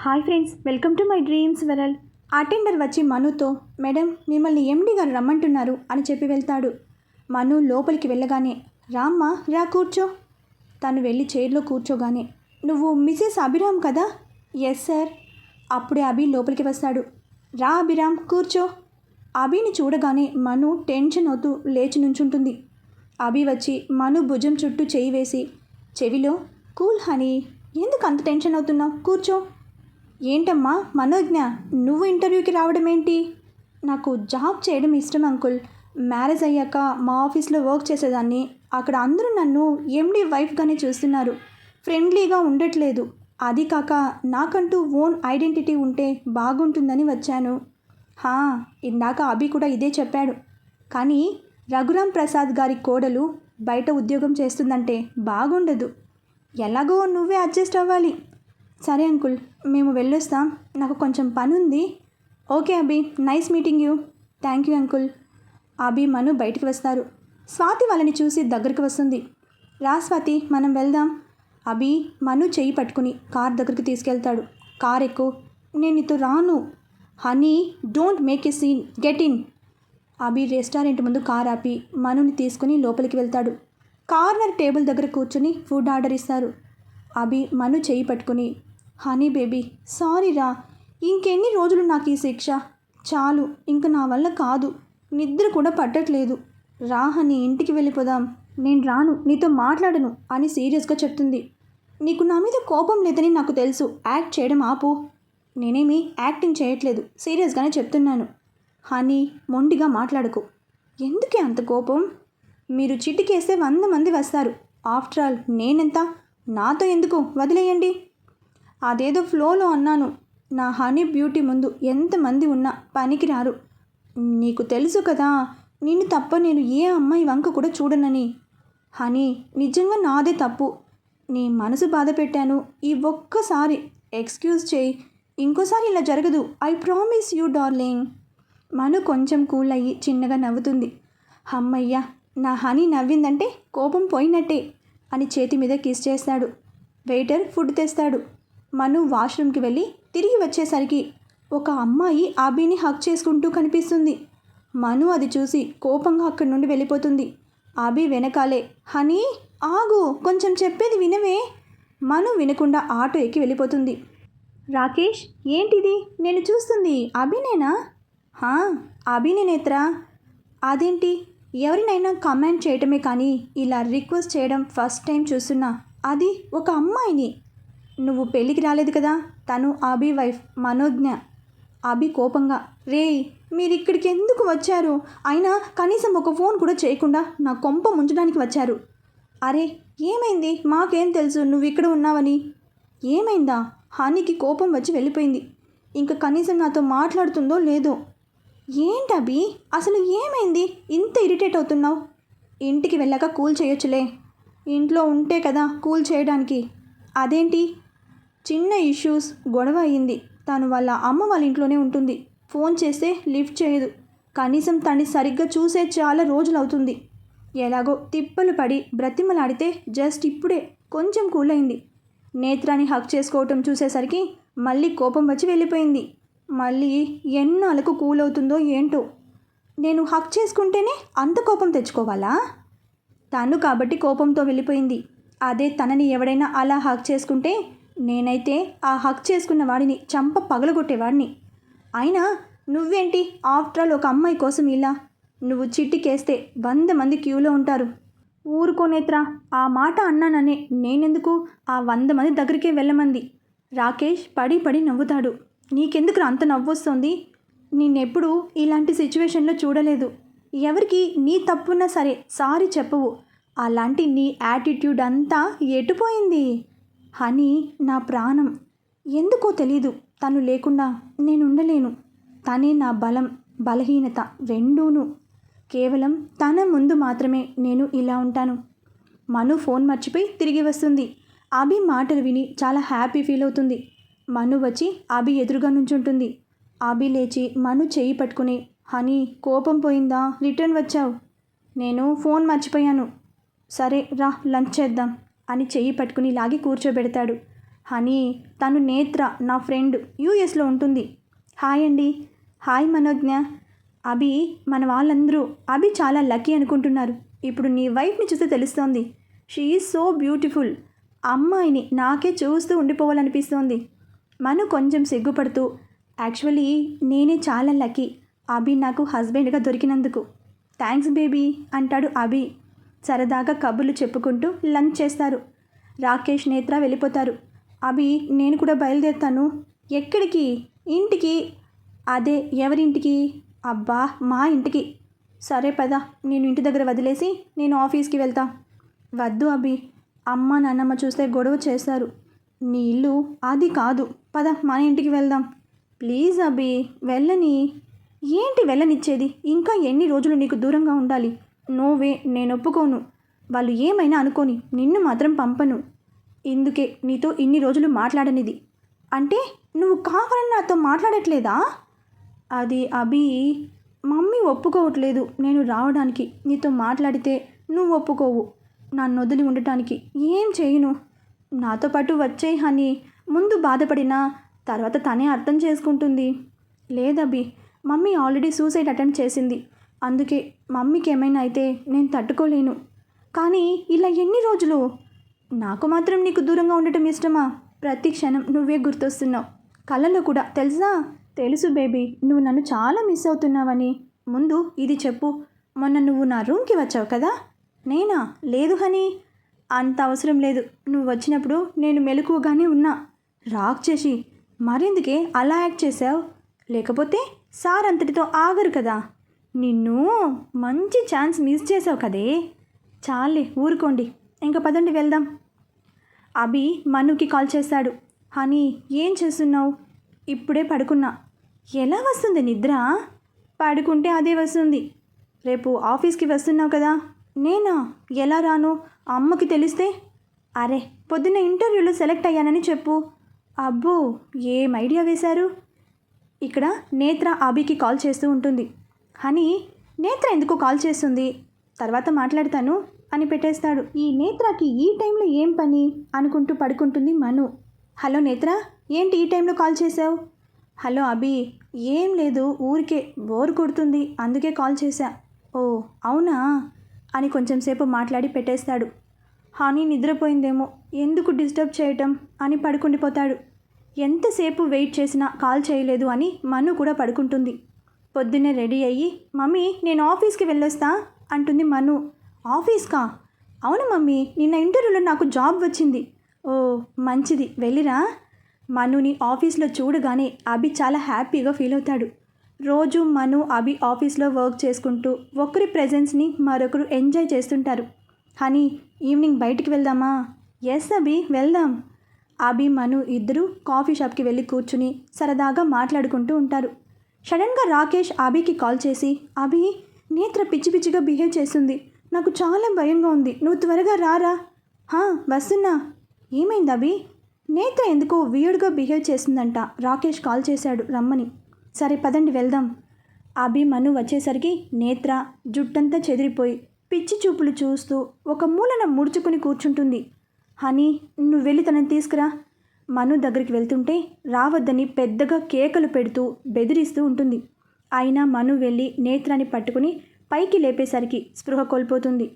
Hi friends welcome to my dreams వెరల్. Attender వచ్చి మనుతో madam మిమ్మల్ని ఎండి గారు రమ్మంటున్నారు అని చెప్పి వెళ్తాడు. మను లోపలికి వెళ్ళగానే రామ్మ రా కూర్చో. తను వెళ్ళి చైర్లో కూర్చోగానే నువ్వు మిసెస్ అభిరామ్ కదా? ఎస్ సార్ అప్పుడే అభి లోపలికి వస్తాడు. రా అభిరామ్ కూర్చో. అభిని చూడగానే మను టెన్షన్ అవుతూ లేచి నుంచుంటుంది. అభి వచ్చి మను భుజం చుట్టూ చేయి వేసి చెవిలో కూల్ హనీ ఎందుకు అంత టెన్షన్ అవుతున్నావు? కూర్చో ఏంటమ్మా? మనోజ్ఞ నువ్వు ఇంటర్వ్యూకి రావడం ఏంటి నాకు జాబ్ చేయడం ఇష్టం అంకుల్. మ్యారేజ్ అయ్యాక మా ఆఫీస్లో వర్క్ చేసేదాన్ని. అక్కడ అందరూ నన్ను ఎండి వైఫ్గానే చూస్తున్నారు. ఫ్రెండ్లీగా ఉండట్లేదు. అది కాక నాకంటూ ఓన్ ఐడెంటిటీ ఉంటే బాగుంటుందని వచ్చాను. హా ఇందాక అభి కూడా ఇదే చెప్పాడు. కానీ రఘురాం ప్రసాద్ గారి కోడలు బయట ఉద్యోగం చేస్తుందంటే బాగుండదు. ఎలాగో నువ్వే అడ్జస్ట్ అవ్వాలి. సరే అంకుల్ మేము వెళ్ళొస్తాం. నాకు కొంచెం పని ఉంది okay Abhi nice meeting you. Thank you uncle. Abhi Manu బయటికి వస్తారు. స్వాతి వాళ్ళని చూసి దగ్గరికి వస్తుంది. రా స్వాతి మనం వెళ్దాం. అభి మను చెయ్యి పట్టుకుని కార్ దగ్గరికి తీసుకెళ్తాడు. కార్ ఎక్కు. నేను నీతో రాను. Honey don't make a scene. Get in. Abhi restaurant ముందు కార్ ఆపి మనుని తీసుకుని లోపలికి వెళ్తాడు. కార్నర్ టేబుల్ దగ్గర కూర్చుని ఫుడ్ ఆర్డర్ ఇస్తారు. అభి మను చేయి పట్టుకుని హనీ బేబీ సారీ రా. ఇంకెన్ని రోజులు నాకు ఈ శిక్ష? చాలు ఇంక నా వల్ల కాదు. నిద్ర కూడా పట్టట్లేదు. రా హనీ ఇంటికి వెళ్ళిపోదాం. నేను రాను నీతో మాట్లాడను అని సీరియస్గా చెప్తుంది. నీకు నా మీద కోపం లేదని నాకు తెలుసు. యాక్ట్ చేయడం ఆపు. నేనేమి యాక్టింగ్ చేయట్లేదు. సీరియస్గానే చెప్తున్నాను. హనీ మొండిగా మాట్లాడకు. ఎందుకే అంత కోపం? మీరు చిటికేస్తే వంద మంది వస్తారు. ఆఫ్టర్ ఆల్ నేనెంత? నాతో ఎందుకు? వదిలేయండి. అదేదో ఫ్లోలో అన్నాను. నా హనీ బ్యూటీ ముందు ఎంతమంది ఉన్నా పనికిరారు. నీకు తెలుసు కదా నిన్ను తప్ప నేను ఏ అమ్మాయి వంక కూడా చూడనని. హనీ నిజంగా నాదే తప్పు. నీ మనసు బాధ పెట్టాను. ఈ ఒక్కసారి ఎక్స్క్యూజ్ చేయి. ఇంకోసారి ఇలా జరగదు. I promise you darling. Manu కొంచెం కూల్ అయ్యి చిన్నగా నవ్వుతుంది. అమ్మయ్యా నా హనీ నవ్విందంటే కోపం పోయినట్టే అని చేతి మీద కిస్ చేస్తాడు. వెయిటర్ ఫుడ్ తెస్తాడు. మను వాష్రూమ్కి వెళ్ళి తిరిగి వచ్చేసరికి ఒక అమ్మాయి అభిని హక్ చేసుకుంటూ కనిపిస్తుంది. మను అది చూసి కోపంగా అక్కడి నుండి వెళ్ళిపోతుంది. అభి వెనకాలే హనీ ఆగు కొంచెం చెప్పేది వినవే. మను వినకుండా ఆటో ఎక్కి వెళ్ళిపోతుంది. రాకేష్ ఏంటిది? నేను చూస్తుంది అభినేనా? హా అభినే అదేంటి? ఎవరినైనా కమెంట్ చేయటమే కానీ ఇలా రిక్వెస్ట్ చేయడం ఫస్ట్ టైం చూస్తున్నా. అది ఒక అమ్మాయిని. నువ్వు పెళ్ళికి రాలేదు కదా? తను అభి వైఫ్ మనోజ్ఞ. అభి కోపంగా రే మీరు ఇక్కడికి ఎందుకు వచ్చారు? అయినా కనీసం ఒక ఫోన్ కూడా చేయకుండా నా కొంప ముంచడానికి వచ్చారు. అరే ఏమైంది? మాకేం తెలుసు నువ్వు ఇక్కడ ఉన్నావని? ఏమైందా? హానికి కోపం వచ్చి వెళ్ళిపోయింది. ఇంకా కనీసం నాతో మాట్లాడుతుందో లేదో? ఏంటబి అసలు ఏమైంది? ఇంత ఇరిటేట్ అవుతున్నావు? ఇంటికి వెళ్ళాక కూల్ చేయొచ్చులే. ఇంట్లో ఉంటే కదా కూల్ చేయడానికి. అదేంటి? చిన్న ఇష్యూస్ గొడవ అయ్యింది. తను వాళ్ళ అమ్మ వాళ్ళ ఇంట్లోనే ఉంటుంది. ఫోన్ చేస్తే లిఫ్ట్ చేయదు. కనీసం తన్ని సరిగ్గా చూసే చాలా రోజులు అవుతుంది ఎలాగో తిప్పలు పడి బ్రతిమలాడితే జస్ట్ ఇప్పుడే కొంచెం కూల్ అయింది నేత్రాన్ని హక్ చేసుకోవటం చూసేసరికి మళ్ళీ కోపం వచ్చి వెళ్ళిపోయింది. మళ్ళీ ఎన్నాళ్ళకు కూల్ అవుతుందో ఏంటో? నేను హక్ చేసుకుంటేనే అంత కోపం తెచ్చుకోవాలా? తను కాబట్టి కోపంతో వెళ్ళిపోయింది. అదే తనని ఎవడైనా అలా హక్ చేసుకుంటే నేనైతే ఆ హక్ చేసుకున్న వాడిని చంప పగలగొట్టేవాడిని. అయినా నువ్వేంటి? ఆఫ్టర్ ఆల్ ఒక అమ్మాయి కోసం ఇలా నువ్వు చిట్టికేస్తే వంద మంది క్యూలో ఉంటారు. ఊరుకోనేత్రా ఆ మాట అన్నాననే నేనెందుకు? ఆ వంద మంది దగ్గరికే వెళ్ళమంది. రాకేష్ పడి పడి నవ్వుతాడు. నీకెందుకు అంత నవ్వొస్తుంది? నిన్నెప్పుడు ఇలాంటి సిచ్యువేషన్లో చూడలేదు. ఎవరికి నీ తప్పున్నా సరే సారీ చెప్పవు. అలాంటి నీ యాటిట్యూడ్ అంతా ఎటుపోయింది? హనీ నా ప్రాణం. ఎందుకో తెలీదు. తను లేకుండా నేను ఉండలేను తనే నా బలం బలహీనత రెండూను. కేవలం తన ముందు మాత్రమే నేను ఇలా ఉంటాను. మను ఫోన్ మర్చిపోయి తిరిగి వస్తుంది. అభి మాటలు విని చాలా హ్యాపీ ఫీల్ అవుతుంది. మను వచ్చి అభి ఎదురుగా నుంచుంటుంది. అభి లేచి మను చేయి పట్టుకుని హనీ కోపం పోయిందా? రిటర్న్ వచ్చావు. నేను ఫోన్ మర్చిపోయాను. సరే రా లంచ్ చేద్దాం. అని చెయ్యి పట్టుకుని లాగి కూర్చోబెడతాడు. హనీ తను నేత్ర నా ఫ్రెండ్ యూఎస్లో ఉంటుంది. హాయ్ అండి. హాయ్ మనోజ్ఞ. అభి మన వాళ్ళందరూ. అభి చాలా లక్కీ అనుకుంటున్నారు. ఇప్పుడు నీ వైఫ్ని చూస్తే తెలుస్తోంది. She so beautiful. అమ్మాయిని నాకే చూస్తూ ఉండిపోవాలనిపిస్తోంది. మను కొంచెం సిగ్గుపడుతూ యాక్చువల్లీ నేనే చాలా లక్కీ. అభి నాకు హస్బెండ్గా దొరికినందుకు. థ్యాంక్స్ బేబీ అంటాడు అభి. సరదాగా కబుర్లు చెప్పుకుంటూ లంచ్ చేస్తారు. రాకేష్ నేత్ర వెళ్ళిపోతారు. అభి నేను కూడా బయలుదేరుతాను. ఎక్కడికి? ఇంటికి? అదే ఎవరింటికి? అబ్బా మా ఇంటికి. సరే పద. నేను ఇంటి దగ్గర వదిలేసి నేను ఆఫీస్కి వెళ్తా. వద్దు అభి. అమ్మ నాన్నమ్మ చూస్తే గొడవ చేస్తారు. నీ ఇల్లు అది కాదు. పద మన ఇంటికి వెళ్దాం. ప్లీజ్ అభి. వెళ్ళని? ఏంటి వెళ్ళనిచ్చేది? ఇంకా ఎన్ని రోజులు నీకు దూరంగా ఉండాలి? నోవే నేను ఒప్పుకోను. వాళ్ళు ఏమైనా అనుకోని నిన్ను మాత్రం పంపను. ఇందుకే నీతో ఇన్ని రోజులు మాట్లాడనిది. అంటే నువ్వు కావాలని నాతో మాట్లాడట్లేదా? అది అభి మమ్మీ ఒప్పుకోవట్లేదు నేను రావడానికి. నీతో మాట్లాడితే నువ్వు ఒప్పుకోవు. నన్ను వదిలి ఉండటానికి ఏం చేయను? నాతో పాటు వచ్చే హని. ముందు బాధపడినా తర్వాత తనే అర్థం చేసుకుంటుంది. లేదభి మమ్మీ ఆల్రెడీ సూసైడ్ అటెంప్ట్ చేసింది. అందుకే మమ్మీకి ఏమైనా అయితే నేను తట్టుకోలేను. కానీ ఇలా ఎన్ని రోజులు? నాకు మాత్రం నీకు దూరంగా ఉండటం ఇష్టమా? ప్రతి క్షణం నువ్వే గుర్తొస్తున్నావు. కళ్ళలో కూడా తెలుసా? తెలుసు బేబీ నువ్వు నన్ను చాలా మిస్ అవుతున్నావని. ముందు ఇది చెప్పు. మొన్న నువ్వు నా రూమ్కి వచ్చావు కదా? నేనా? లేదు హనీ. అంత అవసరం లేదు. నువ్వు వచ్చినప్పుడు నేను మెలకువగానే ఉన్నా. రాక్ చేసి మరెందుకే అలా యాక్ట్ చేసావు లేకపోతే సార్ అంతటితో ఆగరు కదా? నిన్ను మంచి ఛాన్స్ మిస్ చేసావు కదే. చాలే ఊరుకోండి. ఇంకా పదండి వెళ్దాం. అభి మనుకి కాల్ చేశాడు. హనీ ఏం చేస్తున్నావు? ఇప్పుడే పడుకున్నా. ఎలా వస్తుంది నిద్ర? పడుకుంటే అదే వస్తుంది. రేపు ఆఫీస్కి వస్తున్నావు కదా. నేనా? ఎలా రాను? అమ్మకి తెలిస్తే? అరే పొద్దున్న ఇంటర్వ్యూలో సెలెక్ట్ అయ్యానని చెప్పు. అబ్బో ఏం ఐడియా వేశారు? ఇక్కడ నేత్ర అభికి కాల్ చేస్తూ ఉంటుంది. హనీ నేత్ర ఎందుకు కాల్ చేస్తుంది? తర్వాత మాట్లాడతాను అని పెట్టేస్తాడు. ఈ నేత్రకి ఈ టైంలో ఏం పని? అనుకుంటూ పడుకుంటుంది మను. హలో నేత్ర ఏంటి ఈ టైంలో కాల్ చేసావు హలో అభి ఏం లేదు ఊరికే బోర్ కొడుతుంది అందుకే కాల్ చేశా. ఓ అవునా? అని కొంచెం సేపు మాట్లాడి పెట్టేస్తాడు. హాని నిద్రపోయిందేమో ఎందుకు డిస్టర్బ్ చేయటం? అని పడుకుండిపోతాడు. ఎంతసేపు వెయిట్ చేసినా కాల్ చేయలేదు అని మను కూడా పడుకుంటుంది. పొద్దున్నే రెడీ అయ్యి మమ్మీ నేను ఆఫీస్కి వెళ్ళొస్తా అంటుంది మను. ఆఫీస్కా? అవును మమ్మీ నిన్న ఇంటర్వ్యూలో నాకు జాబ్ వచ్చింది. ఓ మంచిది వెళ్ళిరా. మనుని ఆఫీస్లో చూడగానే అభి చాలా హ్యాపీగా ఫీల్ అవుతాడు. రోజు మను అభి ఆఫీస్లో వర్క్ చేసుకుంటూ ఒకరి ప్రెజెన్స్ని మరొకరు ఎంజాయ్ చేస్తుంటారు. హనీ ఈవినింగ్ బయటికి వెళ్దామా? ఎస్ అభి వెళ్దాం. అభి మను ఇద్దరు కాఫీ షాప్కి వెళ్ళి కూర్చుని సరదాగా మాట్లాడుకుంటూ ఉంటారు. సడన్గా రాకేష్ అభికి కాల్ చేసి అభి నేత్ర పిచ్చి పిచ్చిగా బిహేవ్ చేస్తుంది. నాకు చాలా భయంగా ఉంది. నువ్వు త్వరగా రారా? హా వస్తున్నా. ఏమైంది అభి? నేత్ర ఎందుకో వియర్డ్గా బిహేవ్ చేసిందంట రాకేష్ కాల్ చేశాడు రమ్మని. సరే పదండి వెళ్దాం. అభి మను వచ్చేసరికి నేత్ర జుట్టంతా చెదిరిపోయి పిచ్చి చూపులు చూస్తూ ఒక మూలన ముడుచుకుని కూర్చుంటుంది. హనీ నువ్వు వెళ్ళి తనని తీసుకురా. మను దగ్గరికి వెళ్తుంటే రావద్దని పెద్దగా కేకలు పెడుతూ బెదిరిస్తూ ఉంటుంది. అయినా మను వెళ్ళి నేత్రాన్ని పట్టుకుని పైకి లేపేసరికి స్పృహ కోల్పోతుంది.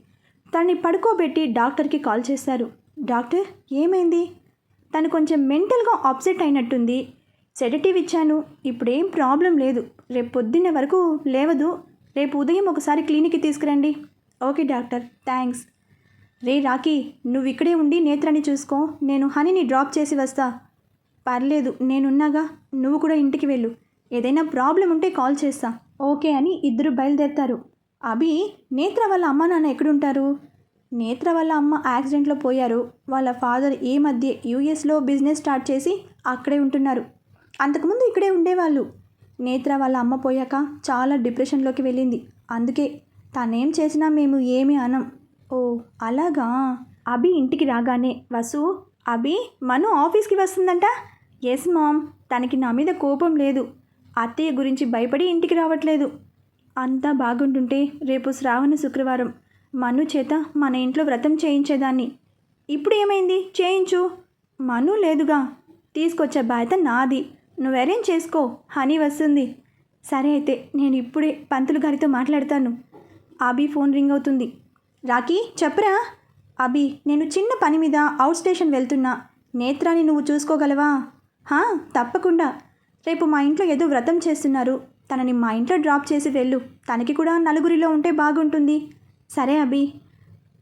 తనని పడుకోబెట్టి డాక్టర్కి కాల్ చేశారు డాక్టర్ ఏమైంది? తను కొంచెం మెంటల్గా అప్సెట్ అయినట్టుంది. సెడటివ్ ఇచ్చాను ఇప్పుడేం ప్రాబ్లం లేదు. రేపు పొద్దున్న వరకు లేవదు. రేపు ఉదయం ఒకసారి క్లినిక్కి తీసుకురండి. Okay doctor. థ్యాంక్స్ రే రాకీ నువ్వు ఇక్కడే ఉండి నేత్రాన్ని చూసుకో. నేను హనీని డ్రాప్ చేసి వస్తా. పర్లేదు నేనున్నాగా. నువ్వు కూడా ఇంటికి వెళ్ళు. ఏదైనా ప్రాబ్లం ఉంటే కాల్ చేస్తా. ఓకే అని ఇద్దరు బయలుదేరతారు. అభి నేత్ర వాళ్ళ అమ్మ నాన్న ఎక్కడుంటారు? నేత్ర వాళ్ళ అమ్మ యాక్సిడెంట్లో పోయారు. వాళ్ళ ఫాదర్ ఈ మధ్య యూఎస్లో బిజినెస్ స్టార్ట్ చేసి అక్కడే ఉంటున్నారు. అంతకుముందు ఇక్కడే ఉండేవాళ్ళు. నేత్ర వాళ్ళ అమ్మ పోయాక చాలా డిప్రెషన్లోకి వెళ్ళింది. అందుకే తనేం చేసినా మేము ఏమీ అనం. ఓ అలాగా? అభి ఇంటికి రాగానే వసు అభి మను ఆఫీస్కి వస్తుందంట? Yes mom. తనకి నా మీద కోపం లేదు. అత్తయ్య గురించి భయపడి ఇంటికి రావట్లేదు. అంతా బాగుంటుంటే రేపు శ్రావణ శుక్రవారం. మను చేత మన ఇంట్లో వ్రతం చేయించేదాన్ని. ఇప్పుడు ఏమైంది? చేయించు. మను లేదుగా. తీసుకొచ్చే బాధ్యత నాది. నువ్వు అరేంజ్ చేసుకో? హనీ వస్తుంది. సరే అయితే నేను ఇప్పుడే పంతులు గారితో మాట్లాడతాను. అభి ఫోన్ రింగ్ అవుతుంది. రాకీ చెప్పరా. అభి నేను చిన్న పని మీద అవుట్ స్టేషన్ వెళ్తున్నా. నేత్రాన్ని నువ్వు చూసుకోగలవా? హా తప్పకుండా. రేపు మా ఇంట్లో ఏదో వ్రతం చేస్తున్నారు. తనని మా ఇంట్లో డ్రాప్ చేసి వెళ్ళు. తనకి కూడా నలుగురిలో ఉంటే బాగుంటుంది. సరే అభి.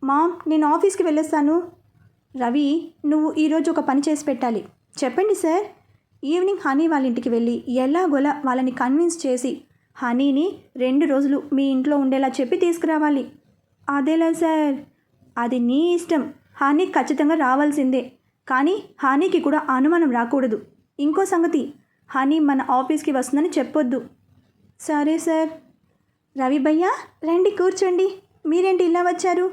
మామ్ నేను ఆఫీస్కి వెళ్ళొస్తాను. రవి నువ్వు ఈరోజు ఒక పని చేసి పెట్టాలి. చెప్పండి సార్. ఈవినింగ్ హనీ వాళ్ళ ఇంటికి వెళ్ళి ఎలాగోలా వాళ్ళని కన్విన్స్ చేసి హనీని రెండు రోజులు మీ ఇంట్లో ఉండేలా చెప్పి తీసుకురావాలి. అదేలా సార్. అది నీ ఇష్టం. హానీ ఖచ్చితంగా రావాల్సిందే. కానీ హానీకి కూడా అనుమానం రాకూడదు. ఇంకో సంగతి హనీ మన ఆఫీస్కి వస్తుందని చెప్పొద్దు. సరే సార్. రవి భయ్య రండి కూర్చోండి. మీరేంటి ఇలా వచ్చారు?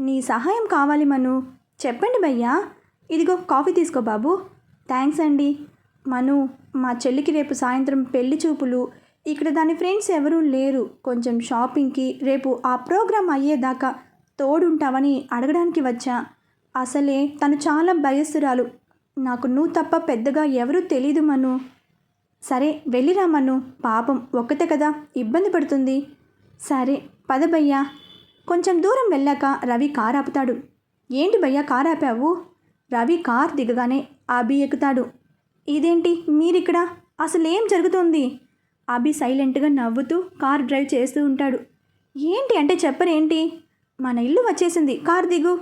నీ సహాయం కావాలి మను. చెప్పండి భయ్యా. ఇదిగో కాఫీ తీసుకో బాబు. థ్యాంక్స్ అండి. మను మా చెల్లికి రేపు సాయంత్రం పెళ్ళి చూపులు ఇక్కడ దాని ఫ్రెండ్స్ ఎవరూ లేరు. కొంచెం షాపింగ్కి రేపు ఆ ప్రోగ్రాం అయ్యేదాకా తోడుంటావని అడగడానికి వచ్చా. అసలే తను చాలా భయస్తురాలు. నాకు నువ్వు తప్ప పెద్దగా ఎవరూ తెలీదు మను. సరే వెళ్ళిరా మను. పాపం ఒక్కతే కదా ఇబ్బంది పడుతుంది. సరే పద భయ్యా. కొంచెం దూరం వెళ్ళాక రవి కార్ ఆపుతాడు. ఏంటి భయ్యా కార్ ఆపావు? రవి కార్ దిగగానే అభి ఎక్కుతాడు ఇదేంటి మీరిక్కడ? అసలు ఏం జరుగుతుంది? అభి సైలెంట్గా నవ్వుతూ కార్ డ్రైవ్ చేస్తూ ఉంటాడు. ఏంటి అంటే చెప్పరేంటి? మన ఇల్లు వచ్చేసింది. కార్ దిగు.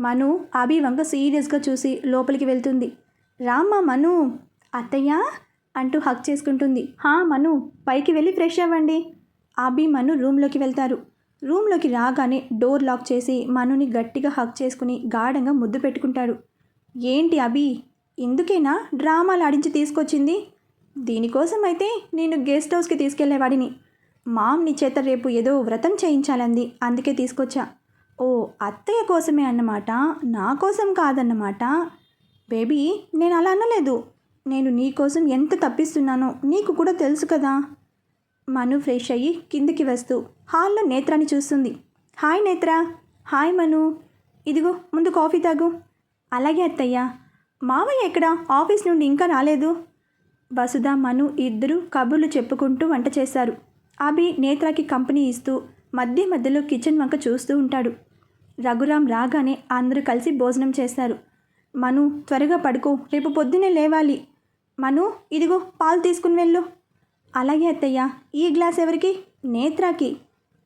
మను అభి వంక సీరియస్గా చూసి లోపలికి వెళ్తుంది. రామ్మా మను. అత్తయ్య? అంటూ హక్ చేసుకుంటుంది. హా మను. పైకి వెళ్ళి ఫ్రెష్ అవ్వండి. అభి మను రూమ్లోకి వెళ్తారు. రూమ్లోకి రాగానే డోర్ లాక్ చేసి మనుని గట్టిగా హక్ చేసుకుని గాఢంగా ముద్దు పెట్టుకుంటాడు. ఏంటి అభి? ఇందుకేనా? డ్రామాలు ఆడించి తీసుకొచ్చింది? దీనికోసం అయితే నేను గెస్ట్ హౌస్కి తీసుకెళ్ళేవాడిని మామ్ నీ చేత రేపు ఏదో వ్రతం చేయించాలంది అందుకే తీసుకొచ్చా. ఓ అత్తయ్య కోసమే అన్నమాట నా కోసం కాదన్నమాట. బేబీ నేను అలా అనలేదు. నేను నీ కోసం ఎంత తప్పిస్తున్నానో నీకు కూడా తెలుసు కదా. మను ఫ్రెష్ అయ్యి కిందికి వస్తూ హాల్లో నేత్రాని చూస్తుంది. హాయ్ నేత్ర. హాయ్ మను. ఇదిగో ముందు కాఫీ తాగు. అలాగే అత్తయ్య. మావయ్య ఎక్కడ? ఆఫీస్ నుండి ఇంకా రాలేదు. వసుధ మను ఇద్దరు కబుర్లు చెప్పుకుంటూ వంట చేశారు అభి నేత్రకి కంపెనీ ఇస్తూ మధ్య మధ్యలో కిచెన్ వంక చూస్తూ ఉంటాడు. రఘురాం రాగానే అందరూ కలిసి భోజనం చేస్తారు. మను త్వరగా పడుకో రేపు పొద్దునే లేవాలి. మను ఇదిగో పాలు తీసుకుని వెళ్ళు. అలాగే అత్తయ్య ఈ గ్లాస్ ఎవరికి? నేత్రాకి.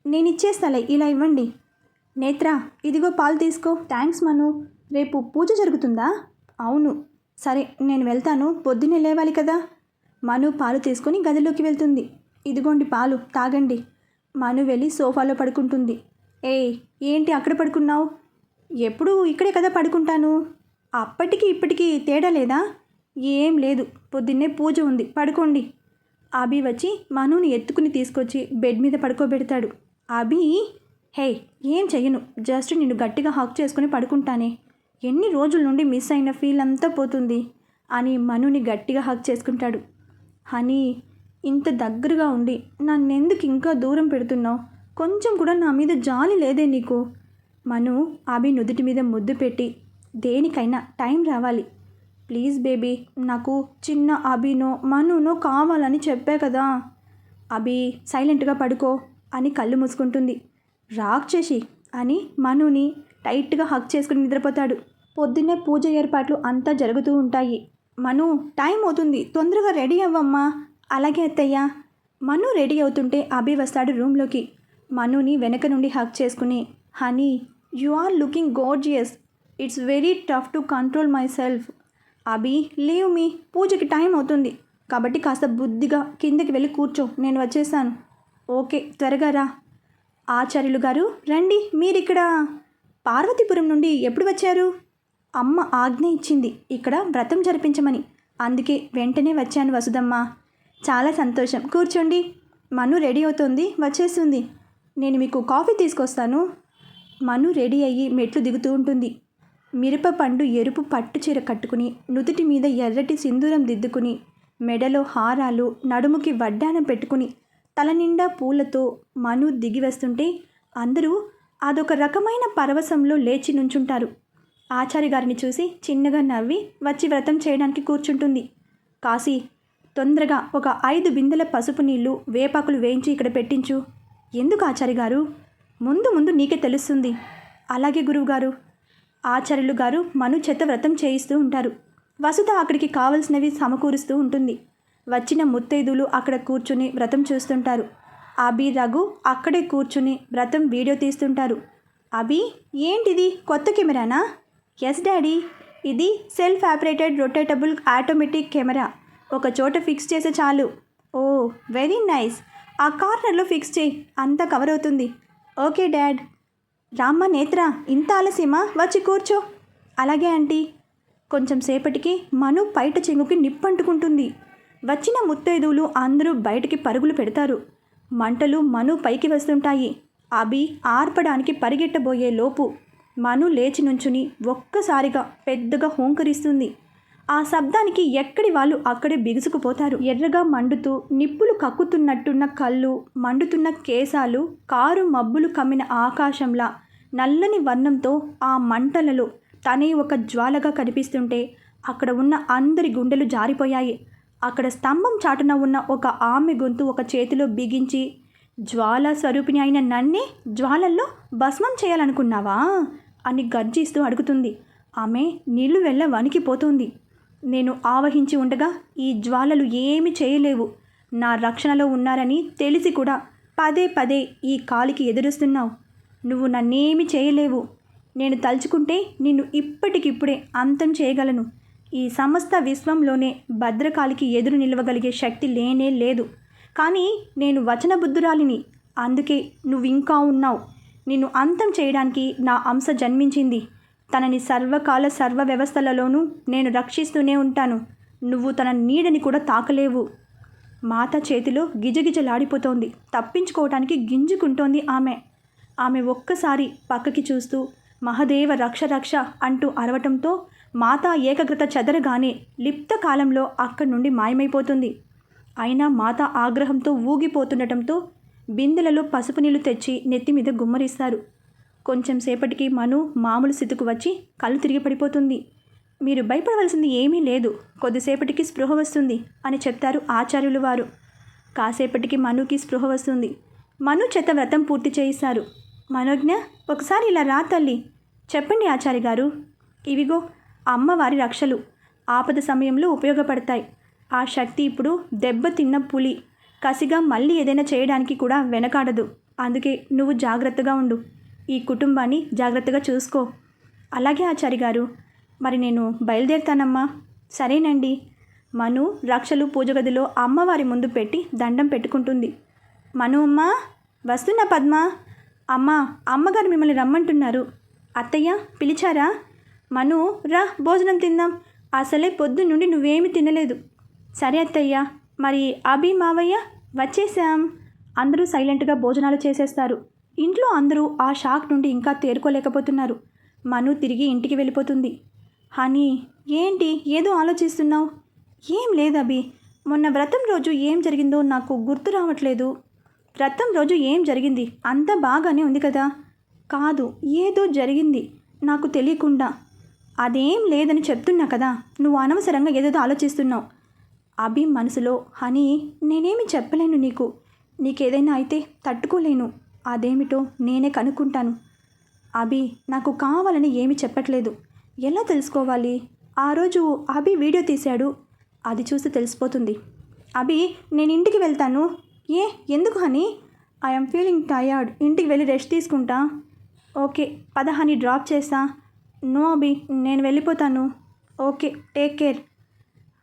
నేను ఇచ్చేస్తాలే ఇలా ఇవ్వండి. నేత్ర ఇదిగో పాలు తీసుకో థ్యాంక్స్ మను. రేపు పూజ జరుగుతుందా? అవును. సరే నేను వెళ్తాను. పొద్దున్నే లేవాలి కదా. మను పాలు తీసుకొని గదిలోకి వెళ్తుంది. ఇదిగోండి పాలు తాగండి. మను వెళ్ళి సోఫాలో పడుకుంటుంది. ఏయ్ ఏంటి అక్కడ పడుకున్నావు? ఎప్పుడు ఇక్కడే కదా పడుకుంటాను? అప్పటికి ఇప్పటికీ తేడా లేదా? ఏం లేదు పొద్దున్నే పూజ ఉంది. పడుకోండి. అభి వచ్చి మనుని ఎత్తుకుని తీసుకొచ్చి బెడ్ మీద పడుకోబెడతాడు. అభి హే ఏం చెయ్యను? జస్ట్ నిన్ను గట్టిగా హక్ చేసుకుని పడుకుంటానే. ఎన్ని రోజుల నుండి మిస్ అయిన ఫీల్ అంతా పోతుంది అని మనుని గట్టిగా హక్ చేసుకుంటాడు. హనీ ఇంత దగ్గరగా ఉండి నన్నెందుకు ఇంకా దూరం పెడుతున్నావు? కొంచెం కూడా నా మీద జాలి లేదే నీకు? మను అభి నుదుటి మీద ముద్దు పెట్టి దేనికైనా టైం రావాలి. ప్లీజ్ బేబీ నాకు చిన్న అభినో మనునో కావాలని చెప్పా కదా. అభి సైలెంట్గా పడుకో అని కళ్ళు మూసుకుంటుంది. రాక్షసి అని మనుని టైట్గా హక్ చేసుకుని నిద్రపోతాడు. పొద్దున్నే పూజ ఏర్పాట్లు అంతా జరుగుతూ ఉంటాయి. మను టైం అవుతుంది. తొందరగా రెడీ అవ్వమ్మా. అలాగే అత్తయ్య. మను రెడీ అవుతుంటే అభి వస్తాడు రూమ్లోకి. మనుని వెనక నుండి హక్ చేసుకుని honey you are looking gorgeous. It's very tough to control myself Abhi leave me. పూజకి టైం అవుతుంది. కాబట్టి కాస్త బుద్ధిగా కిందకి వెళ్ళి కూర్చో. నేను వచ్చేసాను. ఓకే త్వరగా రా. ఆచార్యులు గారు రండి. మీరిక్కడ? పార్వతీపురం నుండి ఎప్పుడు వచ్చారు? అమ్మ ఆజ్ఞ ఇచ్చింది. ఇక్కడ వ్రతం జరిపించమని. అందుకే వెంటనే వచ్చాను వసుదమ్మ చాలా సంతోషం. కూర్చోండి. మను రెడీ అవుతోంది. వచ్చేస్తుంది. నేను మీకు కాఫీ తీసుకొస్తాను. మను రెడీ అయ్యి మెట్లు దిగుతూ ఉంటుంది. మిరప పండు ఎరుపు పట్టు చీర కట్టుకుని నుదుటి మీద ఎర్రటి సింధూరం దిద్దుకుని మెడలో హారాలు నడుముకి వడ్డానం పెట్టుకుని తల నిండా పూలతో మను దిగి వస్తుంటే అందరూ అదొక రకమైన పరవశంలో లేచి నుంచుంటారు. ఆచార్య గారిని చూసి చిన్నగా నవ్వి వచ్చి వ్రతం చేయడానికి కూర్చుంటుంది. కాశీ తొందరగా ఒక ఐదు బిందెల పసుపు నీళ్ళు వేపాకులు వేయించి ఇక్కడ పెట్టించు. ఎందుకు ఆచార్య గారు? ముందు ముందు నీకే తెలుస్తుంది. అలాగే గురువుగారు. ఆచార్యులు గారు మను చేత వ్రతం చేయిస్తూ ఉంటారు. వసుత అక్కడికి కావలసినవి సమకూరుస్తూ ఉంటుంది. వచ్చిన ముత్తైదులు అక్కడ కూర్చుని వ్రతం చూస్తుంటారు. అభి రఘు అక్కడే కూర్చుని వ్రతం వీడియో తీస్తుంటారు. అభి ఏంటిది? కొత్త కెమెరానా? ఎస్ డాడీ ఇది self operated rotatable automatic camera ఒక చోట ఫిక్స్ చేసే చాలు. ఓ వెరీ నైస్ ఆ కార్నర్లో ఫిక్స్ చేయి. అంతా కవర్ అవుతుంది. ఓకే డాడ్ రామ్మ నేత్ర ఇంత ఆలస్యమా? వచ్చి కూర్చో. అలాగే ఆంటీ. కొంచెం సేపటికి మను బయట చెంగుకి నిప్పంటుకుంటుంది. వచ్చిన ముత్తైదువులు అందరూ బయటికి పరుగులు పెడతారు. మంటలు మను పైకి వస్తుంటాయి. అవి ఆర్పడానికి పరిగెట్టబోయే లోపు మను లేచి నుంచుని ఒక్కసారిగా పెద్దగా హోంకరిస్తుంది. ఆ శబ్దానికి ఎక్కడి వాళ్ళు అక్కడే బిగుసుకుపోతారు. ఎర్రగా మండుతూ నిప్పులు కక్కుతున్నట్టున్న కళ్ళు మండుతున్న కేశాలు కారు మబ్బులు కమ్మిన ఆకాశంలా నల్లని వర్ణంతో ఆ మంటలలో తనే ఒక జ్వాలగా కనిపిస్తుంటే అక్కడ ఉన్న అందరి గుండెలు జారిపోయాయి. అక్కడ స్తంభం చాటున ఉన్న ఒక ఆమె గొంతు ఒక చేతిలో బిగించి జ్వాల స్వరూపిణి అయిన నన్నే జ్వాలల్లో భస్మం చేయాలనుకున్నావా? అని గర్జిస్తూ అడుగుతుంది. ఆమె నీళ్ళు వెళ్ళ వణికిపోతుంది నేను ఆవహించి ఉండగా ఈ జ్వాలలు ఏమి చేయలేవు. నా రక్షణలో ఉన్నారని తెలిసి కూడా పదే పదే ఈ కాలికి ఎదురుస్తున్నావు. నువ్వు నన్నేమి చేయలేవు. నేను తలుచుకుంటే నిన్ను ఇప్పటికిప్పుడే అంతం చేయగలను. ఈ సమస్త విశ్వంలోనే భద్రకాలికి ఎదురు నిలవగలిగే శక్తి లేనే లేదు. కానీ నేను వచనబుద్ధురాలిని. అందుకే నువ్వు ఇంకా ఉన్నావు. నిన్ను అంతం చేయడానికి నా అంశ జన్మించింది. తనని సర్వకాల సర్వ వ్యవస్థలలోనూ నేను రక్షిస్తూనే ఉంటాను. నువ్వు తన నీడని కూడా తాకలేవు. మాత చేతిలో గిజగిజలాడిపోతోంది. తప్పించుకోవటానికి గింజుకుంటోంది ఆమె. ఆమె ఒక్కసారి పక్కకి చూస్తూ మహదేవ రక్ష రక్ష అంటూ అరవటంతో మాత ఏకగ్రత చెదరగానే లిప్త కాలంలో అక్కడి నుండి మాయమైపోతుంది. అయినా మాత ఆగ్రహంతో ఊగిపోతుండటంతో బిందెలలో పసుపు నీళ్ళు తెచ్చి నెత్తి మీద గుమ్మరిస్తారు. కొంచెం సేపటికి మను మామూలు స్థితికి వచ్చి కళ్ళు తిరిగి పడిపోతుంది. మీరు భయపడవలసింది ఏమీ లేదు. కొద్దిసేపటికి స్పృహ వస్తుంది అని చెప్తారు ఆచార్యులు వారు. కాసేపటికి మనుకి స్పృహ వస్తుంది. మను చేత వ్రతం పూర్తి చేయిస్తారు. మనోజ్ఞ ఒకసారి ఇలా రా తల్లి. చెప్పండి ఆచార్య గారు. ఇవిగో అమ్మవారి రక్షలు. ఆపద సమయంలో ఉపయోగపడతాయి. ఆ శక్తి ఇప్పుడు దెబ్బతిన్న పులి. కసిగా మళ్ళీ ఏదైనా చేయడానికి కూడా వెనకాడదు. అందుకే నువ్వు జాగ్రత్తగా ఉండు. ఈ కుటుంబాన్ని జాగ్రత్తగా చూసుకో. అలాగే ఆచారి గారు మరి నేను బయలుదేరుతానమ్మా. సరేనండి. మను రక్షలు పూజ గదిలో అమ్మవారి ముందు పెట్టి దండం పెట్టుకుంటుంది. మను అమ్మ వస్తున్నా పద్మ. అమ్మ అమ్మగారు మిమ్మల్ని రమ్మంటున్నారు. అత్తయ్య పిలిచారా? మను రా భోజనం తిందాం. అసలే పొద్దు నుండి నువ్వేమి తినలేదు. సరే అత్తయ్య. మరి అభి మావయ్య వచ్చేసాం అందరూ సైలెంట్గా భోజనాలు చేసేస్తారు. ఇంట్లో అందరూ ఆ షాక్ నుండి ఇంకా తేరుకోలేకపోతున్నారు. మను తిరిగి ఇంటికి వెళ్ళిపోతుంది. హనీ ఏంటి? ఏదో ఆలోచిస్తున్నావు? ఏం లేదు అభి. మొన్న వ్రతం రోజు ఏం జరిగిందో నాకు గుర్తు రావట్లేదు. వ్రతం రోజు ఏం జరిగింది? అంతా బాగానే ఉంది కదా? కాదు ఏదో జరిగింది. నాకు తెలియకుండా. అదేం లేదని చెప్తున్నా కదా? నువ్వు అనవసరంగా ఏదేదో ఆలోచిస్తున్నావు. అభి మనసులో హనీ నేనేమి చెప్పలేను నీకు. నీకేదైనా అయితే తట్టుకోలేను. అదేమిటో నేనే కనుక్కుంటాను. అభి నాకు కావాలని ఏమి చెప్పట్లేదు. ఎలా తెలుసుకోవాలి? ఆ రోజు అభి వీడియో తీశాడు. అది చూసి తెలిసిపోతుంది. అభి నేను ఇంటికి వెళ్తాను. ఏ? ఎందుకు హనీ? ఐఎమ్ ఫీలింగ్ టయర్డ్ ఇంటికి వెళ్ళి రెస్ట్ తీసుకుంటా. ఓకే పద హనీ డ్రాప్ చేస్తా. నో అభి నేను వెళ్ళిపోతాను. ఓకే టేక్ కేర్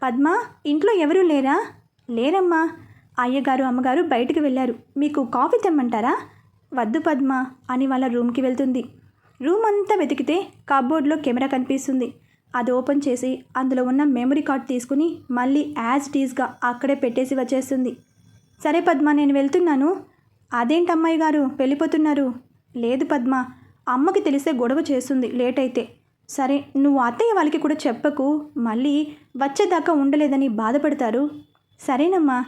పద్మ ఇంట్లో ఎవరూ లేరా? లేరమ్మా. అయ్యగారు అమ్మగారు బయటికి వెళ్ళారు. మీకు కాఫీ తెమ్మంటారా? వద్దు పద్మ అని వాళ్ళ రూమ్కి వెళ్తుంది. రూమ్ అంతా వెతికితే కబోర్డ్లో కెమెరా కనిపిస్తుంది. అది ఓపెన్ చేసి అందులో ఉన్న మెమరీ కార్డ్ తీసుకుని మళ్ళీ యాజ్ టీజ్గా అక్కడే పెట్టేసి వచ్చేస్తుంది. సరే పద్మ నేను వెళ్తున్నాను. అదేంటి అమ్మాయి గారు? వెళ్ళిపోతున్నారు. లేదు పద్మ అమ్మకి తెలిసే గొడవ చేస్తుంది. లేట్ అయితే. సరే నువ్వు అత్తయ్య వాళ్ళకి కూడా చెప్పకు. మళ్ళీ వచ్చేదాకా ఉండలేదని బాధపడతారు. సరేనమ్మా.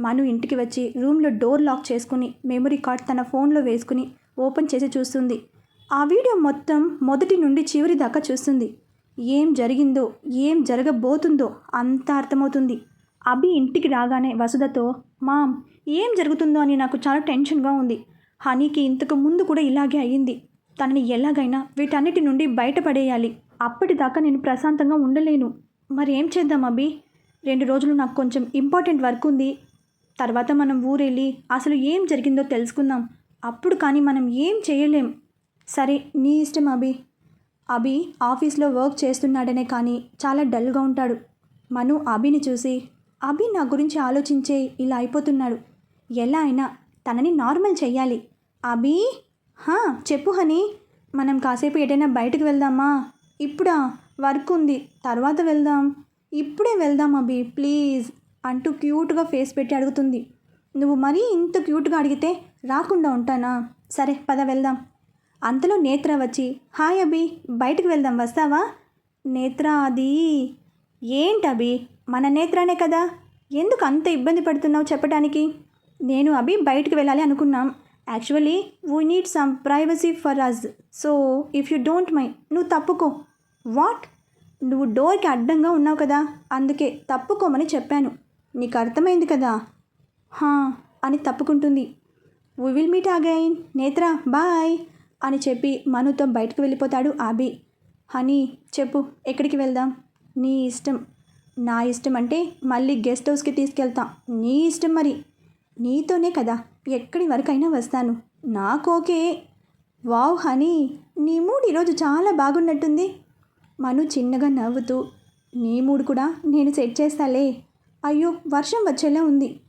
మను ఇంటికి వచ్చి రూమ్లో డోర్ లాక్ చేసుకుని మెమరీ కార్డ్ తన ఫోన్లో వేసుకుని ఓపెన్ చేసి చూస్తుంది. ఆ వీడియో మొత్తం మొదటి నుండి చివరి దాకా చూస్తుంది. ఏం జరిగిందో ఏం జరగబోతుందో అంతా అర్థమవుతుంది. అభి ఇంటికి రాగానే వసుధతో మామ్ ఏం జరుగుతుందో అని నాకు చాలా టెన్షన్గా ఉంది. హనీకి ఇంతకు ముందు కూడా ఇలాగే అయ్యింది. తనని ఎలాగైనా వీటన్నిటి నుండి బయటపడేయాలి. అప్పటిదాకా నేను ప్రశాంతంగా ఉండలేను. మరి ఏం చేద్దాం అభి? రెండు రోజులు నాకు కొంచెం ఇంపార్టెంట్ వర్క్ ఉంది. తర్వాత మనం ఊరెళ్ళి అసలు ఏం జరిగిందో తెలుసుకుందాం. అప్పుడు కానీ మనం ఏం చేయలేం. సరే నీ ఇష్టం అభి. అభి ఆఫీస్లో వర్క్ చేస్తున్నాడనే కానీ చాలా డల్గా ఉంటాడు. మను అభిని చూసి అభి నా గురించి ఆలోచించే ఇలా అయిపోతున్నాడు. ఎలా అయినా తనని నార్మల్ చెయ్యాలి. అభి! చెప్పు హనీ. మనం కాసేపు ఎటైనా బయటకు వెళ్దామా? ఇప్పుడా వర్క్ ఉంది. తర్వాత వెళ్దాం. ఇప్పుడే వెళ్దాం అభి ప్లీజ్ అంటూ క్యూట్గా ఫేస్ పెట్టి అడుగుతుంది. నువ్వు మరీ ఇంత క్యూట్గా అడిగితే రాకుండా ఉంటానా? సరే పద వెళ్దాం. అంతలో నేత్ర వచ్చి హాయ్ అభి బయటకు వెళ్దాం వస్తావా? నేత్ర అది ఏంటభి మన నేత్రానే కదా? ఎందుకు అంత ఇబ్బంది పడుతున్నావు చెప్పడానికి నేను అభి బయటకు వెళ్ళాలి అనుకున్నాం. Actually we need some privacy for us so if you don't mind నువ్వు తప్పుకో. వాట్ నువ్వు డోర్కి అడ్డంగా ఉన్నావు కదా అందుకే తప్పుకోమని చెప్పాను. నీకు అర్థమైంది కదా? హా అని తప్పుకుంటుంది. We will meet again Netra bye అని చెప్పి మనుతో బయటకు వెళ్ళిపోతాడు ఆబి. హనీ చెప్పు ఎక్కడికి వెళ్దాం? నీ ఇష్టం. నా ఇష్టం అంటే మళ్ళీ గెస్ట్ హౌస్కి తీసుకెళ్తాం. నీ ఇష్టం మరి. నీతోనే కదా. ఎక్కడి వరకైనా వస్తాను. నాకు ఓకే. వావ్ హనీ నీ మూడు ఈరోజు చాలా బాగున్నట్టుంది. మను చిన్నగా నవ్వుతూ నీ మూడు కూడా నేను సెట్ చేస్తాలే. అయ్యో వర్షం వచ్చేలా ఉంది.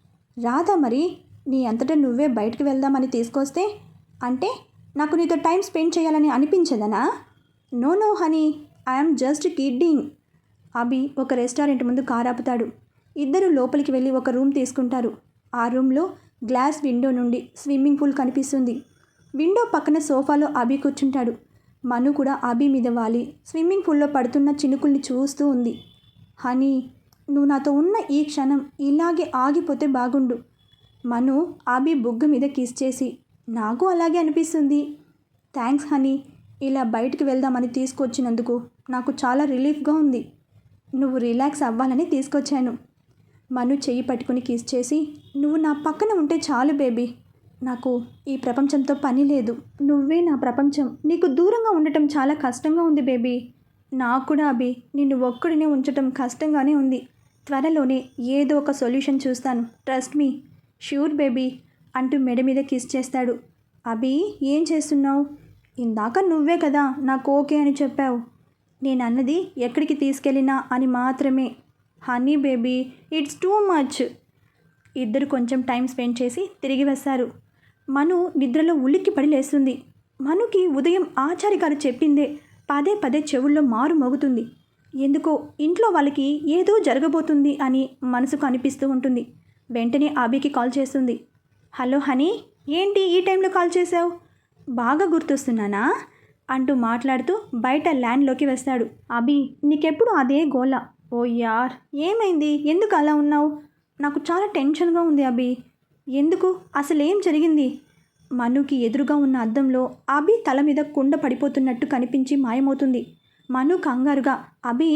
రాదా మరి నీ అంతటా నువ్వే బయటకు వెళ్దామని తీసుకొస్తే? అంటే నాకు నీతో టైం స్పెండ్ చేయాలని అనిపించదనా? No no honey I'm just kidding. Abhi ఒక రెస్టారెంట్ ముందు కారు ఆపుతాడు ఇద్దరు లోపలికి వెళ్ళి ఒక రూమ్ తీసుకుంటారు. ఆ రూమ్లో గ్లాస్ విండో నుండి స్విమ్మింగ్ పూల్ కనిపిస్తుంది. విండో పక్కన సోఫాలో అభి కూర్చుంటాడు. మను కూడా అభి మీద వాలి. స్విమ్మింగ్ పూల్లో పడుతున్న చినుకుల్ని చూస్తూ ఉంది. హనీ నువ్వు నాతో ఉన్న ఈ క్షణం ఇలాగే ఆగిపోతే బాగుండు. మను అభి బుగ్గ మీద కిస్ చేసి నాకు అలాగే అనిపిస్తుంది. Thanks honey. ఇలా బయటికి వెళ్దామని తీసుకొచ్చినందుకు నాకు చాలా రిలీఫ్గా ఉంది. నువ్వు రిలాక్స్ అవ్వాలని తీసుకొచ్చాను. మను చెయ్యి పట్టుకుని కిస్ చేసి నువ్వు నా పక్కన ఉంటే చాలు బేబీ. నాకు ఈ ప్రపంచంతో పని లేదు. నువ్వే నా ప్రపంచం. నీకు దూరంగా ఉండటం చాలా కష్టంగా ఉంది బేబీ. నాకు కూడా అభి నిన్ను ఒక్కడినే ఉంచటం కష్టంగానే ఉంది. త్వరలోనే ఏదో ఒక సొల్యూషన్ చూస్తాను. Trust me. ష్యూర్ బేబీ అంటూ మెడ మీద కిస్ చేస్తాడు. అభి ఏం చేస్తున్నావు? ఇందాక నువ్వే కదా నాకు ఓకే అని చెప్పావు. నేను అన్నది ఎక్కడికి తీసుకెళ్ళినా అని మాత్రమే. Honey baby it's too much. ఇద్దరు కొంచెం టైం స్పెండ్ చేసి తిరిగి వస్తారు. మను నిద్రలో ఉలిక్కి పడి లేస్తుంది. మనుకి ఉదయం ఆచారి గారు చెప్పిందే పదే పదే చెవుల్లో మారు మోగుతుంది. ఎందుకో ఇంట్లో వాళ్ళకి ఏదో జరగబోతుంది అని మనసుకు అనిపిస్తూ ఉంటుంది. వెంటనే ఆబీకి కాల్ చేస్తుంది. హలో హనీ ఏంటి ఈ టైంలో కాల్ చేసావు బాగా గుర్తొస్తున్నానా? అంటూ మాట్లాడుతూ బయట ల్యాండ్లోకి వస్తాడు. అభి నీకెప్పుడు అదే గోల? ఓ యార్ ఏమైంది? ఎందుకు అలా ఉన్నావు? నాకు చాలా టెన్షన్గా ఉంది అభి. ఎందుకు? అసలు ఏం జరిగింది? మనుకి ఎదురుగా ఉన్న అద్దంలో అభి తల మీద కుండ పడిపోతున్నట్టు కనిపించి మాయమవుతుంది. మను కంగారుగా అభి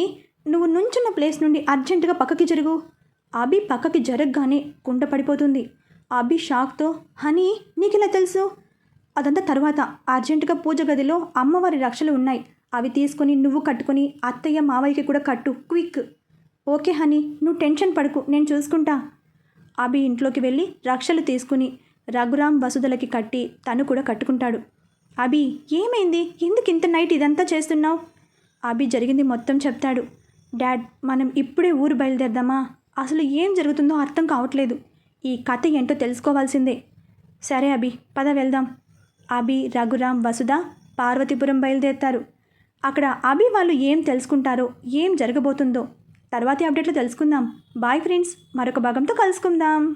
నువ్వు నుంచున్న ప్లేస్ నుండి అర్జెంటుగా పక్కకి జరుగు. అభి పక్కకి జరగగానే కుండ పడిపోతుంది. అభి షాక్తో హనీ నీకెలా తెలుసు? అదంతా తర్వాత అర్జెంటుగా పూజ గదిలో అమ్మవారి రక్షలు ఉన్నాయి. అవి తీసుకొని నువ్వు కట్టుకొని అత్తయ్య మావయ్యకి కూడా కట్టు. క్విక్. ఓకే హనీ నువ్వు టెన్షన్ పడకు నేను చూసుకుంటా. అభి ఇంట్లోకి వెళ్ళి రక్షలు తీసుకుని రఘురామ్ వసుదలకి కట్టి తను కూడా కట్టుకుంటాడు. అభి ఏమైంది? ఎందుకు ఇంత నైట్ ఇదంతా చేస్తున్నావు? అభి జరిగింది మొత్తం చెప్తాడు. డాడ్ మనం ఇప్పుడే ఊరు బయలుదేరదామా? అసలు ఏం జరుగుతుందో అర్థం కావట్లేదు. ఈ కథ ఏంటో తెలుసుకోవాల్సిందే. సరే అభి పద వెళ్దాం. అభి రఘురామ్ వసుధ పార్వతీపురం బయలుదేరుతారు. అక్కడ అభి వాళ్ళు ఏం తెలుసుకుంటారో ఏం జరగబోతుందో తర్వాతి అప్డేట్లో తెలుసుకుందాం. బాయ్ ఫ్రెండ్స్ మరొక భాగంతో కలుసుకుందాం.